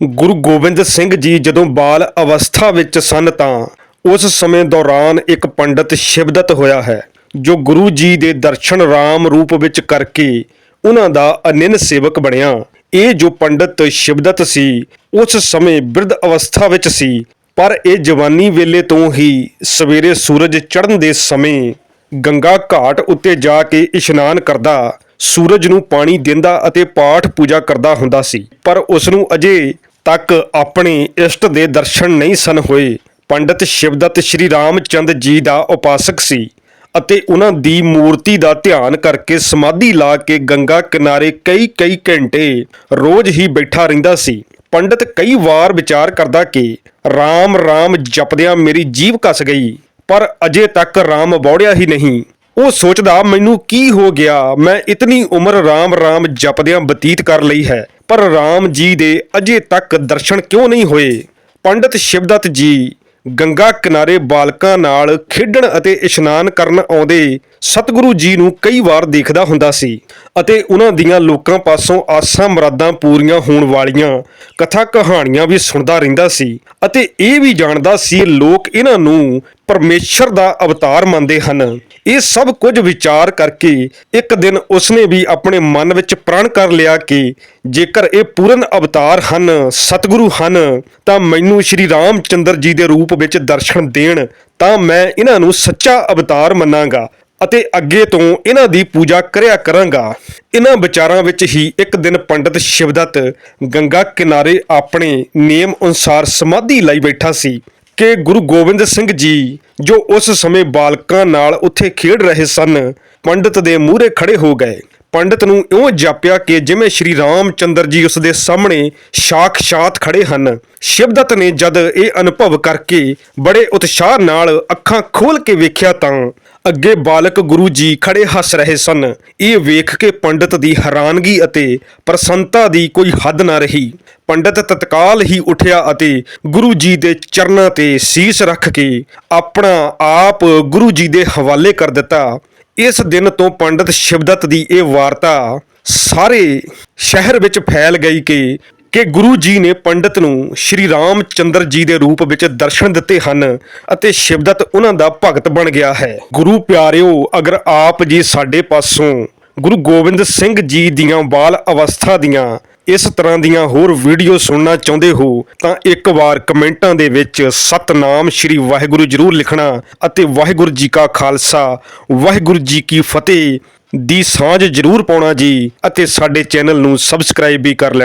ਗੁਰੂ ਗੋਬਿੰਦ ਸਿੰਘ ਜੀ ਜਦੋਂ ਬਾਲ ਅਵਸਥਾ ਵਿੱਚ ਸਨ ਤਾਂ ਉਸ ਸਮੇਂ ਦੌਰਾਨ ਇੱਕ ਪੰਡਤ ਸ਼ਿਵਦਤ ਹੋਇਆ ਹੈ, ਜੋ ਗੁਰੂ ਜੀ ਦੇ ਦਰਸ਼ਨ ਰਾਮ ਰੂਪ ਵਿੱਚ ਕਰਕੇ ਉਹਨਾਂ ਦਾ ਅਨਿਨ ਸੇਵਕ ਬਣਿਆ। ਇਹ ਜੋ ਪੰਡਤ ਸ਼ਿਵਦਤ ਸੀ, ਉਸ ਸਮੇਂ ਬਿਰਧ ਅਵਸਥਾ ਵਿੱਚ ਸੀ, ਪਰ ਇਹ ਜਵਾਨੀ ਵੇਲੇ ਤੋਂ ਹੀ ਸਵੇਰੇ ਸੂਰਜ ਚੜ੍ਹਨ ਦੇ ਸਮੇਂ ਗੰਗਾ ਘਾਟ ਉੱਤੇ ਜਾ ਕੇ ਇਸ਼ਨਾਨ ਕਰਦਾ, ਸੂਰਜ ਨੂੰ ਪਾਣੀ ਦਿੰਦਾ ਅਤੇ ਪਾਠ ਪੂਜਾ ਕਰਦਾ ਹੁੰਦਾ ਸੀ। ਪਰ ਉਸ ਨੂੰ ਅਜੇ ਤੱਕ ਆਪਣੇ ਇਸ਼ਟ ਦੇ ਦਰਸ਼ਨ ਨਹੀਂ ਸਨ ਹੋਏ। ਪੰਡਿਤ ਸ਼ਿਵਦੱਤ ਸ਼੍ਰੀ ਰਾਮਚੰਦ ਜੀ ਦਾ ਉਪਾਸਕ ਸੀ ਅਤੇ ਉਹਨਾਂ ਦੀ ਮੂਰਤੀ ਦਾ ਧਿਆਨ ਕਰਕੇ ਸਮਾਧੀ ਲਾ ਕੇ ਗੰਗਾ ਕਿਨਾਰੇ ਕਈ ਕਈ ਘੰਟੇ ਰੋਜ਼ ਹੀ ਬੈਠਾ ਰਹਿੰਦਾ ਸੀ। ਪੰਡਿਤ ਕਈ ਵਾਰ ਵਿਚਾਰ ਕਰਦਾ ਕਿ ਰਾਮ ਰਾਮ ਜਪਦਿਆਂ ਮੇਰੀ ਜੀਵ ਕੱਸ ਗਈ, ਪਰ ਅਜੇ ਤੱਕ ਰਾਮ ਬੌੜਿਆ ਹੀ ਨਹੀਂ। ਉਹ ਸੋਚਦਾ, ਮੈਨੂੰ ਕੀ ਹੋ ਗਿਆ? ਮੈਂ ਇਤਨੀ ਉਮਰ ਰਾਮ ਰਾਮ ਜਪਦਿਆਂ ਬਤੀਤ ਕਰ ਲਈ ਹੈ। ਪਰ ਰਾਮ ਜੀ ਦੇ ਅਜੇ ਤੱਕ ਦਰਸ਼ਨ ਕਿਉਂ ਨਹੀਂ ਹੋਏ? ਪੰਡਤ ਸ਼ਿਵਦਤ ਜੀ ਗੰਗਾ ਕਿਨਾਰੇ ਬਾਲਕਾਂ ਨਾਲ ਖੇਡਣ ਅਤੇ ਇਸ਼ਨਾਨ ਕਰਨ ਆਉਂਦੇ ਸਤਿਗੁਰੂ ਜੀ ਨੂੰ ਕਈ ਵਾਰ ਦੇਖਦਾ ਹੁੰਦਾ ਸੀ ਅਤੇ ਉਹਨਾਂ ਦੀਆਂ ਲੋਕਾਂ ਪਾਸੋਂ ਆਸਾਂ ਮੁਰਾਦਾਂ ਪੂਰੀਆਂ ਹੋਣ ਵਾਲੀਆਂ ਕਥਾ ਕਹਾਣੀਆਂ ਵੀ ਸੁਣਦਾ ਰਹਿੰਦਾ ਸੀ ਅਤੇ ਇਹ ਵੀ ਜਾਣਦਾ ਸੀ ਲੋਕ ਇਹਨਾਂ ਨੂੰ ਪਰਮੇਸ਼ਰ ਦਾ ਅਵਤਾਰ ਮੰਨਦੇ ਹਨ। ਇਹ ਸਭ ਕੁਝ ਵਿਚਾਰ ਕਰਕੇ ਇੱਕ ਦਿਨ ਉਸਨੇ ਵੀ ਆਪਣੇ ਮਨ ਵਿੱਚ ਪ੍ਰਣ ਕਰ ਲਿਆ ਕਿ ਜੇਕਰ ਇਹ ਪੂਰਨ ਅਵਤਾਰ ਹਨ, ਸਤਿਗੁਰੂ ਹਨ, ਤਾਂ ਮੈਨੂੰ ਸ਼੍ਰੀ ਰਾਮ ਚੰਦਰ ਜੀ ਦੇ ਰੂਪ ਵਿੱਚ ਦਰਸ਼ਨ ਦੇਣ, ਤਾਂ ਮੈਂ ਇਹਨਾਂ ਨੂੰ ਸੱਚਾ ਅਵਤਾਰ ਮੰਨਾਂਗਾ ਅਤੇ ਅੱਗੇ ਤੋਂ ਇਹਨਾਂ ਦੀ ਪੂਜਾ ਕਰਿਆ ਕਰਾਂਗਾ। ਇਹਨਾਂ ਵਿਚਾਰਾਂ ਵਿੱਚ ਹੀ ਇੱਕ ਦਿਨ ਪੰਡਿਤ ਸ਼ਿਵਦਤ ਗੰਗਾ ਕਿਨਾਰੇ ਆਪਣੇ ਨਿਯਮ ਅਨੁਸਾਰ ਸਮਾਧੀ ਲਈ ਬੈਠਾ ਸੀ। ਕਿ ਗੁਰੂ ਗੋਬਿੰਦ ਸਿੰਘ ਜੀ, ਜੋ ਉਸ ਸਮੇਂ ਬਾਲਕਾਂ ਨਾਲ ਉੱਥੇ ਖੇਡ ਰਹੇ ਸਨ, ਪੰਡਤ ਦੇ ਮੂਹਰੇ ਖੜੇ ਹੋ ਗਏ। ਪੰਡਤ ਨੂੰ ਇਉਂ ਜਾਪਿਆ ਕਿ ਜਿਵੇਂ ਸ਼੍ਰੀ ਰਾਮ ਚੰਦਰ ਜੀ ਉਸ ਦੇ ਸਾਹਮਣੇ ਸਾਖਸ਼ਾਤ ਖੜੇ ਹਨ, ਸ਼ਿਵਦਤ ਨੇ ਜਦ ਇਹ ਅਨੁਭਵ ਕਰਕੇ ਬੜੇ ਉਤਸ਼ਾਹ ਨਾਲ ਅੱਖਾਂ ਖੋਲ ਕੇ ਵੇਖਿਆ ਤਾਂ ਅੱਗੇ ਬਾਲਕ ਗੁਰੂ ਜੀ ਖੜੇ ਹੱਸ ਰਹੇ ਸਨ। ਇਹ ਵੇਖ ਕੇ ਪੰਡਤ ਦੀ ਹੈਰਾਨਗੀ ਅਤੇ ਪ੍ਰਸੰਨਤਾ ਦੀ ਕੋਈ ਹੱਦ ਨਾ ਰਹੀ। ਪੰਡਤ ਤਤਕਾਲ ਹੀ ਉੱਠਿਆ ਅਤੇ ਗੁਰੂ ਜੀ ਦੇ ਚਰਨਾਂ ਤੇ ਸੀਸ ਰੱਖ ਕੇ ਆਪਣਾ ਆਪ ਗੁਰੂ ਜੀ ਦੇ ਹਵਾਲੇ ਕਰ ਦਿੱਤਾ। ਇਸ ਦਿਨ ਤੋਂ ਪੰਡਤ ਸ਼ਿਵਦਤ ਦੀ ਇਹ ਵਾਰਤਾ ਸਾਰੇ ਸ਼ਹਿਰ ਵਿੱਚ ਫੈਲ ਗਈ ਕਿ ਕਿ ਗੁਰੂ ਜੀ ਨੇ ਪੰਡਤ ਨੂੰ ਸ਼੍ਰੀ ਰਾਮ ਚੰਦਰ ਜੀ ਦੇ ਰੂਪ ਵਿੱਚ ਦਰਸ਼ਨ ਦਿੱਤੇ ਹਨ ਅਤੇ ਸ਼ਿਵਦਤ ਉਹਨਾਂ ਦਾ ਭਗਤ ਬਣ ਗਿਆ ਹੈ। ਗੁਰੂ ਪਿਆਰਿਓ, ਅਗਰ ਆਪ ਜੀ ਸਾਡੇ ਪਾਸੋਂ ਗੁਰੂ ਗੋਬਿੰਦ ਸਿੰਘ ਜੀ ਦੀਆਂ ਬਾਲ ਅਵਸਥਾ ਦੀਆਂ ਇਸ ਤਰ੍ਹਾਂ ਦੀਆਂ ਹੋਰ ਵੀਡੀਓ ਸੁਣਨਾ ਚਾਹੁੰਦੇ ਹੋ, ਤਾਂ ਇੱਕ ਵਾਰ ਕਮੈਂਟਾਂ ਦੇ ਵਿੱਚ ਸਤਨਾਮ ਸ਼੍ਰੀ ਵਾਹਿਗੁਰੂ ਜਰੂਰ ਲਿਖਣਾ ਅਤੇ ਵਾਹਿਗੁਰੂ ਜੀ ਕਾ ਖਾਲਸਾ, ਵਾਹਿਗੁਰੂ ਜੀ ਕੀ ਫਤਿਹ ਦੀ ਸਾਂਝ ਜਰੂਰ ਪਾਉਣਾ ਜੀ ਅਤੇ ਸਾਡੇ ਚੈਨਲ ਨੂੰ ਸਬਸਕ੍ਰਾਈਬ ਵੀ ਕਰ ਲੈਣਾ।